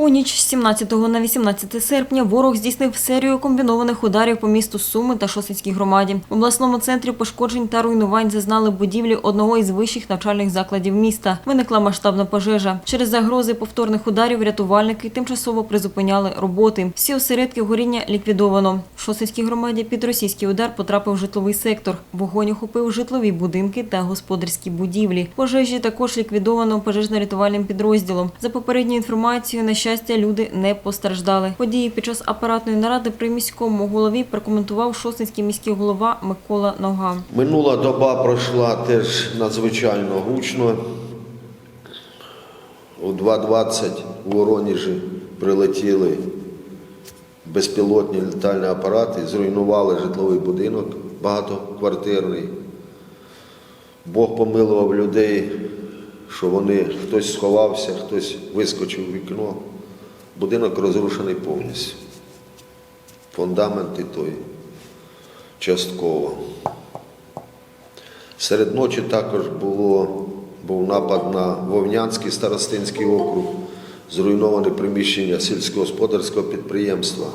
У ніч з 17 на 18 серпня ворог здійснив серію комбінованих ударів по місту Суми та Шосицькій громаді. В обласному центрі пошкоджень та руйнувань зазнали будівлі одного із вищих навчальних закладів міста. Виникла масштабна пожежа. Через загрози повторних ударів рятувальники тимчасово призупиняли роботи. Всі осередки горіння ліквідовано. В Шосинській громаді під російський удар потрапив житловий сектор. Вогонь охопив житлові будинки та господарські будівлі. Пожежі також ліквідовано пожежно-рятувальним підрозділом. За попередньою інформацією, на щастя, люди не постраждали. Події під час апаратної наради при міському голові прокоментував шосницький міський голова Микола Нога. Минула доба пройшла теж надзвичайно гучно. У 2.20 у Воронежі прилетіли безпілотні літальні апарати, зруйнували житловий будинок багатоквартирний. Бог помилував людей, що вони хтось сховався, хтось вискочив в вікно. Будинок розрушений повністю. Фундамент і той частково. Серед ночі також було, був напад на Вовнянський старостинський округ, зруйноване приміщення сільськогосподарського підприємства.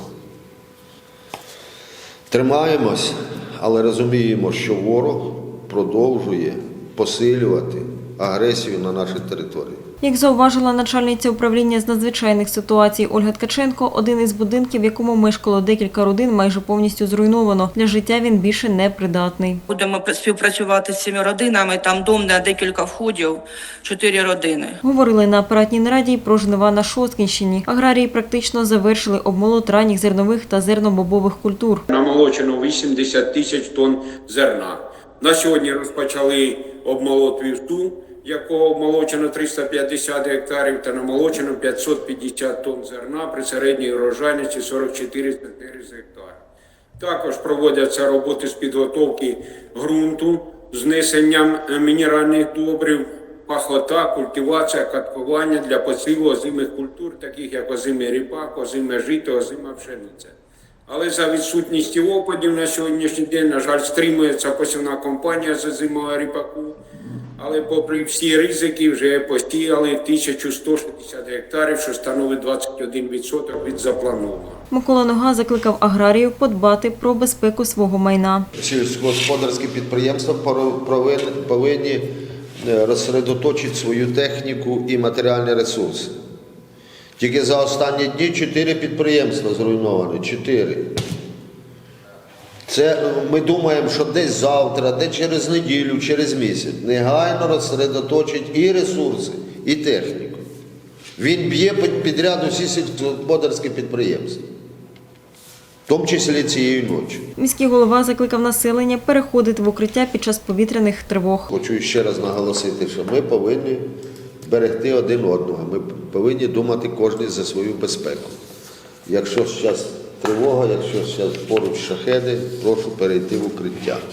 Тримаємось, але розуміємо, що ворог продовжує посилювати агресію на нашій території. Як зауважила начальниця управління з надзвичайних ситуацій Ольга Ткаченко, один із будинків, в якому мешкало декілька родин, майже повністю зруйновано. Для життя він більше не придатний. Будемо співпрацювати з цими родинами. Там дом на декілька входів, чотири родини. Говорили на апаратній нараді й про жнива на Шосткінщині. Аграрії практично завершили обмолот ранніх зернових та зернобобових культур. Намолочено 80 тисяч тонн зерна. На сьогодні розпочали обмолот вівту, якого обмолочено 350 гектарів та намолочено 550 тонн зерна при середній урожайності 44 центнери з гектара. Також проводяться роботи з підготовки ґрунту, знесенням е, мінеральних добрив, пахота, культивація, каткування для посіву озимих культур, таких як озимий ріпак, озиме жито, озима пшениця. Але за відсутністі опадів на сьогоднішній день, на жаль, стримується посівна кампанія з озимого ріпаку. Але попри всі ризики вже посіяли 1160 гектарів, що становить 21% від запланованого. Микола Нога закликав аграріїв подбати про безпеку свого майна. Сільськогосподарські підприємства повинні е, розсередоточити свою техніку і матеріальні ресурси. Тільки за останні дні чотири підприємства зруйновані. Чотири. Це ми думаємо, що десь завтра, де через неділю, через місяць негайно розсередоточить і ресурси, і техніку. Він б'є підряд усі сільськогосподарські підприємства, в тому числі цієї ночі. Міський голова закликав населення переходити в укриття під час повітряних тривог. Хочу ще раз наголосити, що ми повинні берегти один одного. Ми повинні думати кожен за свою безпеку. Якщо зараз тривога, якщо зараз поруч шахеди, прошу перейти в укриття.